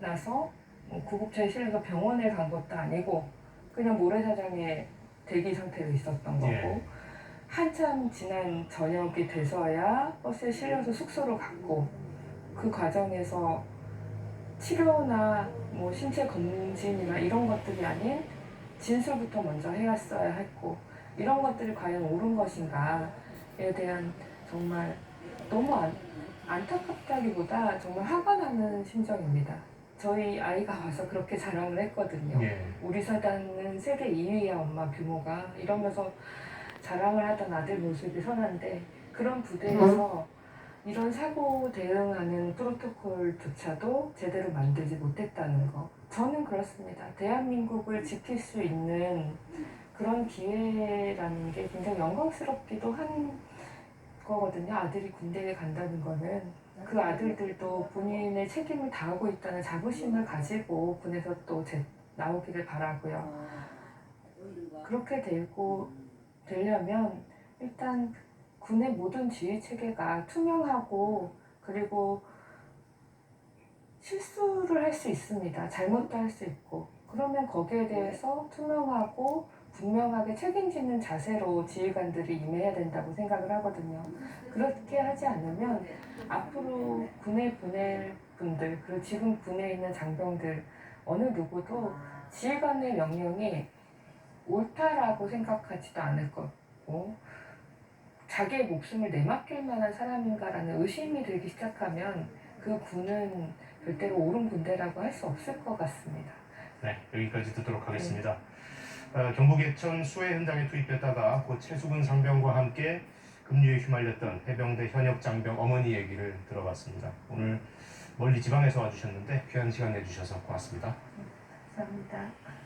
나서 뭐 구급차에 실려서 병원에 간 것도 아니고 그냥 모래사장에 대기 상태로 있었던 거고 예. 한참 지난 저녁이 돼서야 버스에 실려서 숙소로 갔고 그 과정에서 치료나 뭐 신체 검진이나 이런 것들이 아닌 진술부터 먼저 해왔어야 했고 이런 것들이 과연 옳은 것인가에 대한 정말 너무 안, 안타깝 다기보다 정말 화가 나는 심정입니다. 저희 아이가 와서 그렇게 자랑을 했거든요. 예. 우리 사단은 세계 2위야 엄마 규모가 이러면서 자랑을 하던 아들 모습이 선한데 그런 부대에서 이런 사고 대응하는 프로토콜조차도 제대로 만들지 못했다는 거 저는 그렇습니다 대한민국을 지킬 수 있는 그런 기회라는 게 굉장히 영광스럽기도 한 거거든요 아들이 군대에 간다는 거는 그 아들들도 본인의 책임을 다하고 있다는 자부심을 가지고 군에서 또 제, 나오기를 바라고요. 그렇게 되고 되려면 일단 군의 모든 지휘 체계가 투명하고 그리고 실수를 할 수 있습니다. 잘못도 할 수 있고 그러면 거기에 대해서 투명하고 분명하게 책임지는 자세로 지휘관들이 임해야 된다고 생각을 하거든요. 그렇게 하지 않으면 앞으로 군에 보낼 분들 그리고 지금 군에 있는 장병들 어느 누구도 지휘관의 명령이 옳다라고 생각하지도 않을 거고 자기의 목숨을 내맡길 만한 사람인가라는 의심이 들기 시작하면 그 군은 절대로 옳은 군대라고 할 수 없을 것 같습니다. 네, 여기까지 듣도록 하겠습니다. 어, 경북 예천 수해 현장에 투입됐다가 곧 최수근 상병과 함께 급류에 휘말렸던 해병대 현역 장병 어머니 얘기를 들어봤습니다. 오늘 멀리 지방에서 와주셨는데 귀한 시간 내주셔서 고맙습니다. 감사합니다.